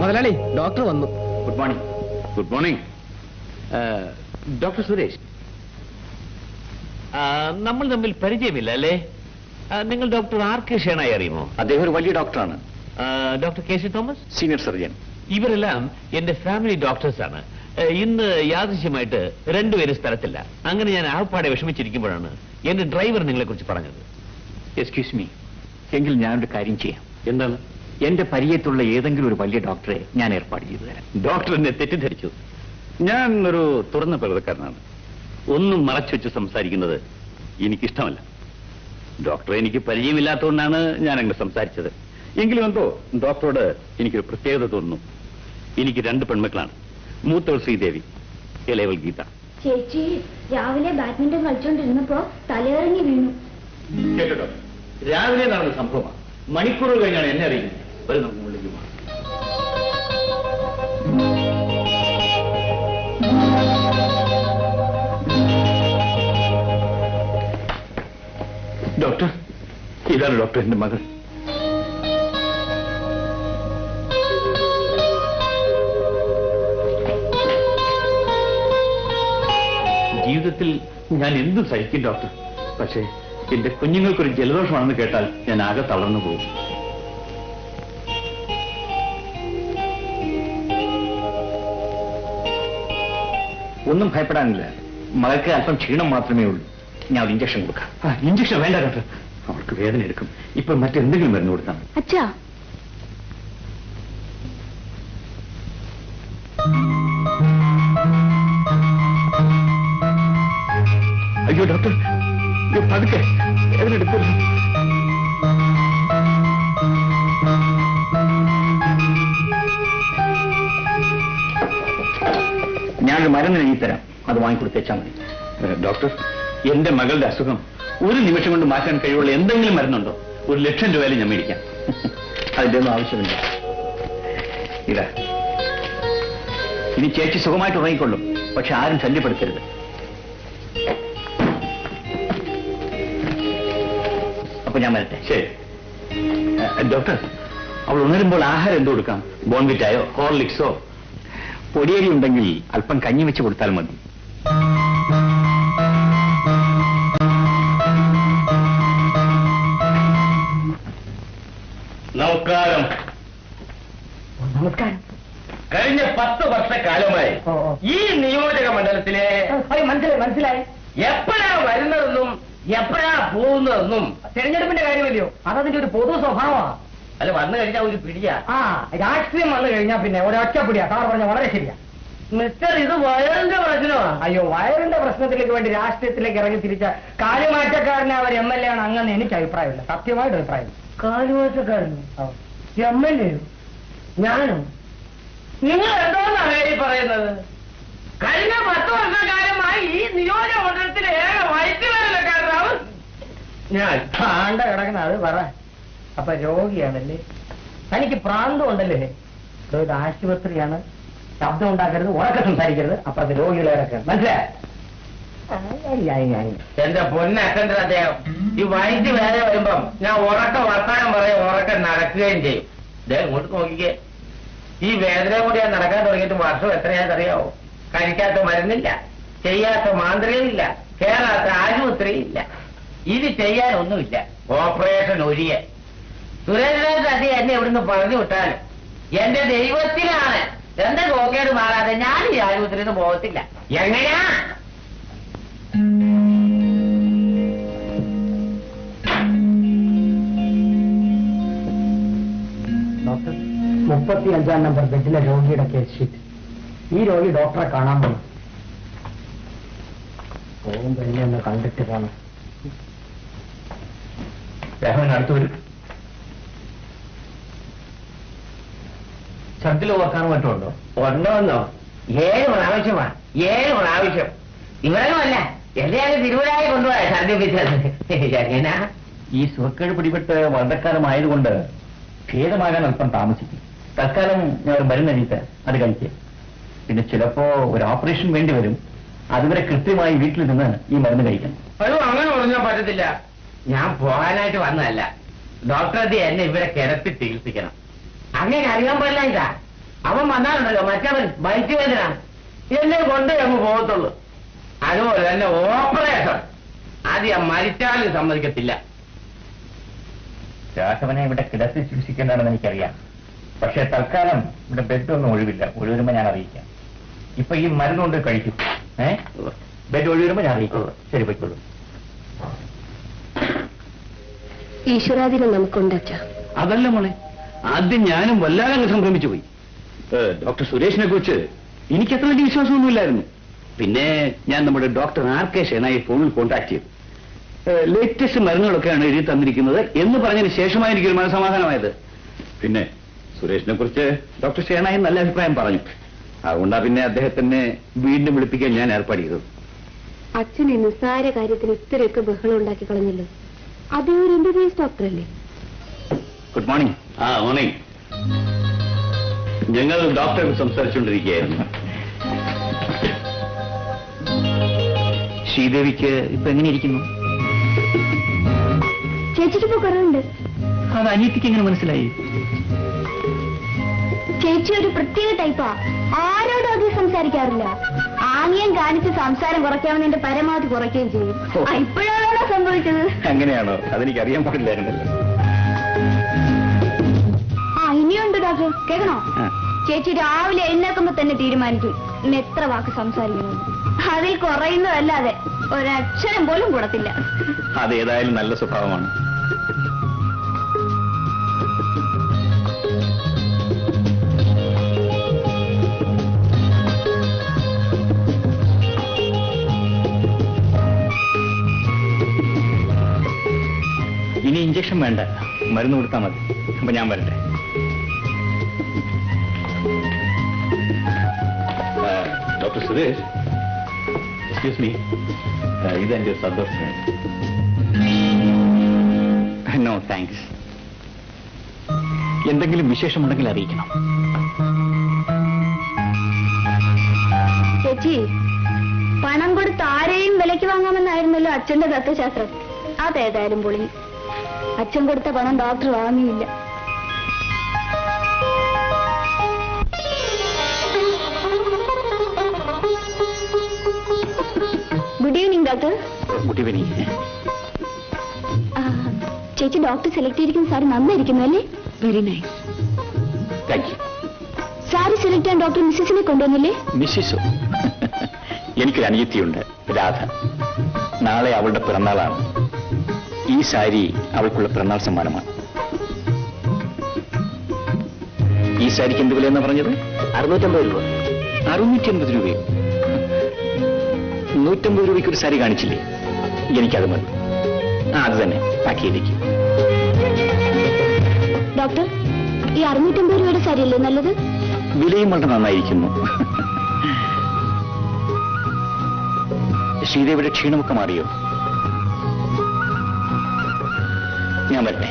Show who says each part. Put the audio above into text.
Speaker 1: മുതലാളി ഡോക്ടർ വന്നു.
Speaker 2: Good morning good morning doctor Suresh.
Speaker 3: നമ്മൾ തമ്മിൽ പരിചയമില്ല അല്ലേ? നിങ്ങൾ ഡോക്ടർ ആർ കെ ഷേണായി അറിയുമോ?
Speaker 2: അദ്ദേഹം ഒരു വലിയ ഡോക്ടറാണ്
Speaker 3: doctor K C Thomas?
Speaker 2: Senior surgeon
Speaker 3: ഇവരെല്ലാം എന്റെ ഫാമിലി ഡോക്ടേഴ്സാണ് ഇന്ന് യാദൃശ്യമായിട്ട് രണ്ടുപേരും സ്ഥലത്തില്ല. അങ്ങനെ ഞാൻ ആപ്പാടെ വിഷമിച്ചിരിക്കുമ്പോഴാണ് എന്റെ ഡ്രൈവർ നിങ്ങളെ കുറിച്ച് പറഞ്ഞത്.
Speaker 2: എക്സ്ക്യൂസ് മീ എങ്കിൽ ഞാനൊരു കാര്യം ചെയ്യാം. എന്താണ്? എന്റെ പരിചയത്തുള്ള ഏതെങ്കിലും ഒരു വലിയ ഡോക്ടറെ ഞാൻ ഏർപ്പാട് ചെയ്തു തരാം.
Speaker 3: ഡോക്ടർ എന്നെ തെറ്റിദ്ധരിച്ചു.
Speaker 2: ഞാൻ ഒരു തുറന്ന പ്രകൃതക്കാരനാണ്. ഒന്നും മറച്ചു വെച്ച് സംസാരിക്കുന്നത് എനിക്കിഷ്ടമല്ല. ഡോക്ടറെ എനിക്ക് പരിചയമില്ലാത്തതുകൊണ്ടാണ് ഞാൻ അങ്ങനെ സംസാരിച്ചത്. എങ്കിലും എന്തോ ഡോക്ടറോട് എനിക്കൊരു പ്രത്യേകത തോന്നുന്നു. എനിക്ക് രണ്ട് പെൺമക്കളാണ്. മൂത്തവൾ ശ്രീദേവി ഇളയവൾ ഗീത.
Speaker 4: ചേച്ചി രാവിലെ ബാഡ്മിന്റൺ കളിച്ചോണ്ടിരുന്നപ്പോ തലയിറങ്ങി വീണു.
Speaker 2: കേട്ടോ രാവിലെ നടന്ന സംഭവമാണ് മണിക്കൂറുകൾ കഴിഞ്ഞാണ് എന്നെ അറിയുന്നത്. ഒരു നമുക്ക് മുകളിലേക്ക് പോകാം. ഡോക്ടർ ഇതാണ് ഡോക്ടർ എന്റെ മകൾ. ജീവിതത്തിൽ ഞാൻ എന്തും സഹിക്കും ഡോക്ടർ? പക്ഷേ എന്റെ കുഞ്ഞുങ്ങൾക്കൊരു ജലദോഷമാണെന്ന് കേട്ടാൽ ഞാൻ ആകെ തളർന്നു പോകും. ഒന്നും ഭയപ്പെടാനില്ല. മകൾക്ക് അല്പം ക്ഷീണം മാത്രമേ ഉള്ളൂ. ഞാൻ ഒരു ഇഞ്ചക്ഷൻ കൊടുക്കാം. ഇഞ്ചക്ഷൻ വേണ്ട ഡോക്ടർ. അവർക്ക് വേദന എടുക്കും. ഇപ്പൊ മറ്റെന്തെങ്കിലും മരുന്ന് കൊടുത്താൽ
Speaker 4: അച്ഛാ
Speaker 2: ഡോക്ടർ പതുക്കെ എടുക്കരുത് ഞാനൊരു മരുന്ന് എഴുതി തരാം. അത് വാങ്ങിക്കൊടുത്തേച്ചാൽ മതി. ഡോക്ടർ? എന്റെ മകളുടെ അസുഖം ഒരു നിമിഷം കൊണ്ട് മാറ്റാൻ കഴിവുള്ള എന്തെങ്കിലും മരുന്നുണ്ടോ? ഒരു ലക്ഷം രൂപയിലും ഞാൻ മേടിക്കാം. അതിന്റെ ഒന്നും ആവശ്യമില്ല. ഇതാ. ഇനി ചേച്ചി സുഖമായിട്ട് ഉറങ്ങിക്കൊള്ളും. പക്ഷെ ആരും ശല്യപ്പെടുത്തരുത്. അപ്പൊ ഞാൻ വരട്ടെ. ശരി. ഡോക്ടർ അവൾ ഉണരുമ്പോൾ ആഹാരം എന്ത് കൊടുക്കാം? ബോൺവിറ്റായോ ഹോർലിക്സോ? പൊടിയരി ഉണ്ടെങ്കിൽ അല്പം കഞ്ഞി വെച്ച് കൊടുത്താൽ മതി. നമസ്കാരം.
Speaker 1: നമസ്കാരം.
Speaker 2: കഴിഞ്ഞ പത്ത് വർഷക്കാലമായി. ഈ നിയോജക മണ്ഡലത്തിലെ
Speaker 1: മനസ്സിലായി മനസ്സിലായി.
Speaker 2: എപ്പോഴാ എപ്പോഴാ പോകുന്നതെന്നും
Speaker 1: തെരഞ്ഞെടുപ്പിന്റെ കാര്യമല്ലയോ? അതതിന്റെ ഒരു പൊതു സ്വഭാവമാണ്.
Speaker 2: അല്ല വന്നു കഴിഞ്ഞാൽ ഒരു പിടിയാ.
Speaker 1: ആ രാഷ്ട്രീയം വന്നു കഴിഞ്ഞാൽ പിന്നെ ഒരൊറ്റപ്പിടിയാ. സാർ പറഞ്ഞ വളരെ ശരിയാ.
Speaker 2: മിസ്റ്റർ ഇത് വയറിന്റെ പ്രശ്നമാണ്
Speaker 1: അയ്യോ വയറിന്റെ പ്രശ്നത്തിലേക്ക് വേണ്ടി രാഷ്ട്രീയത്തിലേക്ക് ഇറങ്ങി തിരിച്ച കാര്യമാറ്റക്കാരനെ അവർ എം എൽ എ ആണ് അങ്ങനെ എനിക്ക് അഭിപ്രായമില്ല. സത്യമായിട്ട് അഭിപ്രായം
Speaker 2: കാലുമാറ്റക്കാരന് എം എൽ എ? ഞാനോ? നിങ്ങൾ എന്തോന്നാണ് ഈ പറയുന്നത്? കഴിഞ്ഞ പത്ത് വർഷക്കാലമായി ഈ നിയോജക മണ്ഡലത്തിലെ ഏക വൈദ്യുതകാരനാവും ഞാൻ
Speaker 1: കാണ്ട കിടക്കണ അത് പറ. അപ്പൊ രോഗിയാണല്ലേ? തനിക്ക് പ്രാന്തം ഉണ്ടല്ലേ ഇതോ ആശുപത്രിയാണ്. ശബ്ദം ഉണ്ടാക്കരുത് ഉറക്കെ സംസാരിക്കരുത്. അപ്പൊ അത് രോഗികളെ ഇറക്കണം മനസ്സിലായി
Speaker 2: എന്റെ പൊന്നക്കണ്ട അദ്ദേഹം. ഈ വൈദ്യുതി വേറെ വരുമ്പം ഞാൻ ഉറക്ക വർത്താനം പറയും ഉറക്ക നടക്കുകയും ചെയ്യും. ദേ ഇങ്ങോട്ട് നോക്കിക്കേ. ഈ വേദന കൂടി ഞാൻ നടക്കാൻ തുടങ്ങിയിട്ട് വർഷം എത്രയാണെന്നറിയാവോ? കഴിക്കാത്ത മരുന്നില്ല ചെയ്യാത്ത മാന്ത്രികയില്ല കേറാത്ത ആശുപത്രിയില്ല. ഇത് ചെയ്യാനൊന്നുമില്ല. ഓപ്പറേഷൻ ഒഴിയെ സുരേന്ദ്രൻ അതി എന്നെ ഇവിടുന്ന് പറഞ്ഞു വിട്ടാലും എന്റെ ദൈവത്തിലാണ്. എന്റെ കോക്കേട് മാറാതെ ഞാൻ ഈ ആശുപത്രിയിൽ നിന്ന് പോകത്തില്ല എങ്ങനെയാ?
Speaker 1: ഡോക്ടർ മുപ്പത്തി അഞ്ചാം നമ്പർ ബെഡിലെ രോഗിയുടെ കേസ് ഷീറ്റ് ഈ രോഗി ഡോക്ടറെ കാണാൻ പോകും പോകുമ്പോ എന്നെ ഒന്ന് കണ്ടിട്ട് പോണം
Speaker 2: രാഘവൻ അടുത്ത് വരും. ഛർദിൽ ഓർക്കാൻ പറ്റുമുണ്ടോ ഉണ്ടോ ഉണ്ടോന്നോ? ഏഴ് പ്രാവശ്യമാണ് ഏഴ് പ്രാവശ്യം. ഇവരുമല്ല എന്നെയാണ് തിരുവനായി കൊണ്ടുപോയ ഛർദിപ്പിച്ചത് എങ്ങനാ ഈ സുഖക്കേട് പിടിപെട്ട് വളരെക്കാലമായതുകൊണ്ട് ഭേദമാകാൻ അല്പം താമസിക്കും. തൽക്കാലം ഞാൻ ഒരു മരുന്ന് എഴുതിയിട്ട് അത് കഴിക്കുക പിന്നെ ചിലപ്പോ ഒരു ഓപ്പറേഷൻ വേണ്ടി വരും. അതുവരെ കൃത്യമായി വീട്ടിൽ നിന്ന് ഈ മരുന്ന് കഴിക്കണം.
Speaker 5: അയ്യോ അങ്ങനെ പറഞ്ഞാൽ പറ്റത്തില്ല. ഞാൻ പോകാനായിട്ട് വന്നതല്ല. ഡോക്ടർ എന്നെ ഇവിടെ കിടത്തി ചികിത്സിക്കണം. അങ്ങനെ അറിയാൻ പാടില്ല ഇതാ.
Speaker 2: അവൻ വന്നാലുണ്ടല്ലോ മറ്റവൻ ബൈക്ക് വേദന എന്നെ കൊണ്ട് അങ്ങ് പോകത്തുള്ളൂ. അതുപോലെ തന്നെ ഓപ്പറേഷൻ ഞാൻ മരിച്ചാലും സമ്മതിക്കത്തില്ല.
Speaker 5: രാഘവനെ ഇവിടെ കിടത്തി ചികിത്സിക്കേണ്ടതാണെന്ന് എനിക്കറിയാം. പക്ഷെ തൽക്കാലം ഇവിടെ ബെഡ് ഒന്നും ഒഴിവില്ല. ഒഴിവരുമ്പോ ഞാൻ അറിയിക്കാം. ഇപ്പൊ ഈ മരുന്നുകൊണ്ട് കഴിക്കും. ഏഹ് ബെഡ് ഒഴിവരുമ്പോ ഞാൻ അറിയിക്കുള്ളൂ ശരി പോയിക്കോളൂ.
Speaker 4: ഈശ്വരാധീനം നമുക്കുണ്ട് അച്ഛ
Speaker 3: അതല്ല മോളെ ആദ്യം ഞാനും വല്ലാതെ അങ്ങ് സംഭ്രമിച്ചു പോയി. ഡോക്ടർ സുരേഷിനെ കുറിച്ച് എനിക്ക് അത്ര വലിയ വിശ്വാസമൊന്നുമില്ലായിരുന്നു. പിന്നെ ഞാൻ നമ്മുടെ ഡോക്ടർ ആർ കെ ഷെനായി ഫോണിൽ കോൺടാക്ട് ചെയ്തു. ലേറ്റസ്റ്റ് മരുന്നുകളൊക്കെയാണ് എഴുതി തന്നിരിക്കുന്നത് എന്ന് പറഞ്ഞതിന് ശേഷമായി എനിക്കൊരു മനസമാധാനമായത് പിന്നെ സുരേഷിനെ കുറിച്ച് ഡോക്ടർ ഷേനായി നല്ല അഭിപ്രായം പറഞ്ഞു. അതുകൊണ്ടാ പിന്നെ അദ്ദേഹത്തിനെ വീണ്ടും വിളിപ്പിക്കാൻ ഞാൻ ഏർപ്പാട് ചെയ്തത്.
Speaker 4: അച്ഛൻ നിസ്സാര കാര്യത്തിന് ഇത്രയൊക്കെ ബഹളം ഉണ്ടാക്കി കളഞ്ഞല്ലോ? അതേ ഒരു എം ബി ബി എസ് ഡോക്ടറല്ലേ?
Speaker 3: ഗുഡ് മോർണിംഗ് ആ മോർണിംഗ് ഞങ്ങൾ ഡോക്ടറെ സംസാരിച്ചുകൊണ്ടിരിക്കുകയായിരുന്നു. ശ്രീദേവിക്ക് ഇപ്പൊ എങ്ങനെയിരിക്കുന്നു
Speaker 4: ചേച്ചിക്ക് ഇപ്പൊ കുറവുണ്ട്.
Speaker 3: അത് അനിയത്തിക്ക് എങ്ങനെ മനസ്സിലായി?
Speaker 4: ചേച്ചി ഒരു പ്രത്യേക ടൈപ്പാ ആരോടും അധികം സംസാരിക്കാറില്ല. ആംഗ്യം കാണിച്ച് സംസാരം കുറയ്ക്കാമെന്ന് പരമാവധി കുറയ്ക്കുകയും ചെയ്യും.
Speaker 3: ഓ.
Speaker 4: ഇപ്പോഴാണോ സംഭവിച്ചത്?
Speaker 3: അങ്ങനെയാണോ? അതെനിക്ക് അറിയാൻ പാടില്ലായിരുന്നല്ലോ.
Speaker 4: ആ ഇനിയുണ്ട് ഡോക്ടർ. കേൾക്കണോ?
Speaker 3: ആ.
Speaker 4: ചേച്ചി രാവിലെ എഴുന്നേക്കുമ്പോ തന്നെ തീരുമാനിക്കും. ഇന്ന് എത്ര വാക്ക് സംസാരിക്കുന്നു അതിൽ കുറയുന്നതല്ലാതെ ഒരക്ഷരം പോലും കൂടത്തില്ല.
Speaker 3: അതേതായാലും നല്ല സ്വഭാവമാണ്. ഇഞ്ചക്ഷൻ വേണ്ട. മരുന്ന് കൊടുത്താൽ മതി. അപ്പൊ ഞാൻ വരട്ടെ. ഡോക്ടർ സുരേഷ്. Excuse me. ഇതെന്റെ സന്തോഷമാണ് നോ താങ്ക്സ് എന്തെങ്കിലും വിശേഷമുണ്ടെങ്കിൽ അറിയിക്കണം.
Speaker 4: ചേച്ചി പണം കൊടുത്ത് ആരെയും വിലയ്ക്ക് വാങ്ങാമെന്നായിരുന്നല്ലോ അച്ഛന്റെ തത്വശാസ്ത്രം. അതേതായാലും പൊളി അച്ഛൻ കൊടുത്ത പണം ഡോക്ടർ വാങ്ങിയില്ല. Good evening doctor
Speaker 3: good evening
Speaker 4: ചേച്ചി ഡോക്ടർ സെലക്ട് ചെയ്തിരിക്കുന്ന സാരി നന്നായിരിക്കുന്നു അല്ലേ? Very nice
Speaker 3: thank you
Speaker 4: sari select ചെയ്യാൻ ഡോക്ടർ മിസ്സിസിനെ കൊണ്ടുവന്നില്ലേ?
Speaker 3: മിസ്സിസോ? എനിക്കൊരു അനിയത്തിയുണ്ട് രാധ. നാളെ അവളുടെ പിറന്നാളാണ്. ഈ സാരി അവൾക്കുള്ള പിറന്നാൾ സമ്മാനമാണ്. ഈ സാരിക്ക് എന്ത് വിലയെന്നാ പറഞ്ഞത്? അറുന്നൂറ്റമ്പത് രൂപ. അറുന്നൂറ്റി അൻപത് രൂപയോ? നൂറ്റമ്പത് രൂപയ്ക്ക് ഒരു സാരി കാണിച്ചില്ലേ? എനിക്കത് മതി. ആ അത് തന്നെ. പാക്ക് ചെയ്തേക്ക്.
Speaker 4: ഡോക്ടർ ഈ അറുന്നൂറ്റമ്പത് രൂപയുടെ സാരിയല്ലേ നല്ലത്?
Speaker 3: വിലയും വളരെ നന്നായിരിക്കുന്നു. ശ്രീദേവിയുടെ ക്ഷീണമൊക്കെ മാറിയോ? ഞാൻ വരട്ടെ